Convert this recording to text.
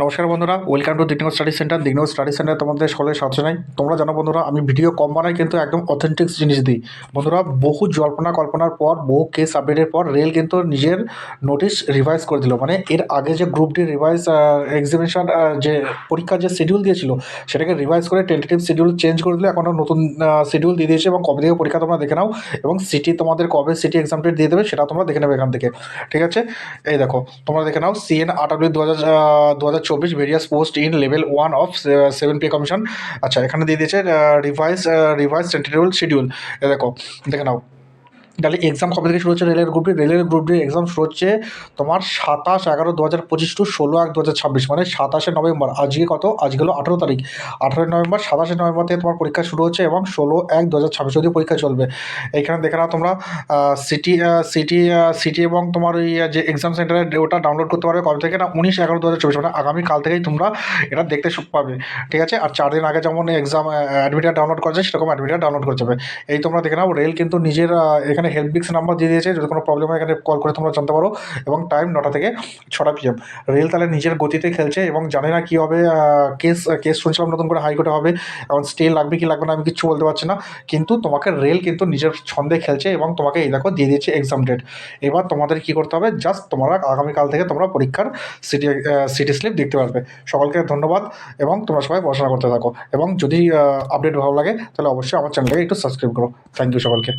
নমস্কার বন্ধুরা welcome to Dignagar study centre Dignagar study centre তোমাদের সকলের সাথে জানাই। তোমরা জানো বন্ধুরা, আমি ভিডিও কম বানাই, কিন্তু একদম অথেন্টিক জিনিস দিই। বন্ধুরা, বহু জল্পনা কল্পনার পর, বহু কেস আপডেটের পর রেল কিন্তু নিজের নোটিশ রিভাইজ করে দিল। মানে এর আগে যে গ্রুপ ডি রিভাইজ এক্সিবিশন যে পরীক্ষার যে শিডিউল দিয়েছিল, সেটাকে রিভাইজ করে টেন্টেটিভ শিডিউল চেঞ্জ করে দিলে। এখন নতুন শিডিউল দিয়ে দিয়েছে এবং কবে থেকে পরীক্ষা তোমরা দেখে নাও এবং সিটি তোমাদের কবে সিটি এক্সাম ডেট দিয়ে দেবে, সেটা তোমরা দেখে নেবে এখান থেকে। ঠিক আছে? এই দেখো, তোমরা দেখে নাও সিএন আটাবলি দু হাজার দু হাজার চব্বিশ various post in level one of seven pay commission আচ্ছা এখানে দিয়ে দিয়েছে রিভাইজ রিভাইজ টেন্টেটিভ শিডিউল দেখো, দেখে নাও। তাহলে এক্সাম কবে থেকে শুরু হচ্ছে? রেলের গ্রুপ ডি রেলের গ্রুপ ডি এক্সাম শুরু হচ্ছে তোমার সাতাশ এগারো দু হাজার পঁচিশ টু ষোলো এক দু হাজার ছাব্বিশ মানে সাতাশে নভেম্বর। আজকে কত? আজকে হলো আঠেরো তারিখ। আঠেরোই নভেম্বর সাতাশে নভেম্বর থেকে তোমার পরীক্ষা শুরু হচ্ছে এবং ষোলো এক দু হাজার ছাব্বিশ অবধি পরীক্ষা চলবে। এখানে দেখে নাও তোমরা সিটি সিটি সিটি এবং তোমার ওই যে এক্সাম সেন্টারে ওটা ডাউনলোড করতে পারবে কবে থেকে? না উনিশ এগারো দু হাজার চব্বিশ মানে আগামীকাল থেকেই তোমরা এটা দেখতে পাবে। ঠিক আছে? আর চার দিন আগে যেমন এক্সাম অ্যাডমিটার ডাউনলোড করা যায় সেরকম অ্যাডমিটার ডাউনলোড করে যাবে। এই তোমরা দেখে নাও রেল কিন্তু নিজের আহ, এখানে হেল্প ডিস্ক নাম্বার দিয়ে দিয়েছে। যদি কোনো প্রবলেম হয়, এখানে কল করে তোমরা জানতে পারো। এবং টাইম নটা থেকে ছটা পিএম রেল তাহলে নিজের গতিতে খেলছে এবং জানে না কী হবে কেস কেস শুনছিলাম নতুন করে হাইকোর্টে হবে। এবং স্টে লাগবে কি লাগবে না, আমি কিচ্ছু বলতে পারছি না। কিন্তু তোমাকে রেল কিন্তু নিজের ছন্দে খেলছে এবং তোমাকে এই দেখো দিয়ে দিয়েছে এক্সাম ডেট এবার তোমাদের কি করতে হবে জাস্ট তোমরা আগামীকাল থেকে তোমরা পরীক্ষার সিটি সিটি স্লিপ দেখতে পারবে। সকলকে ধন্যবাদ এবং তোমরা সবাই পড়াশোনা করতে থাকো। এবং যদি আপডেট ভালো লাগে, তাহলে অবশ্যই আমার চ্যানেলটাকে একটু সাবস্ক্রাইব করো। থ্যাংক ইউ সকলকে।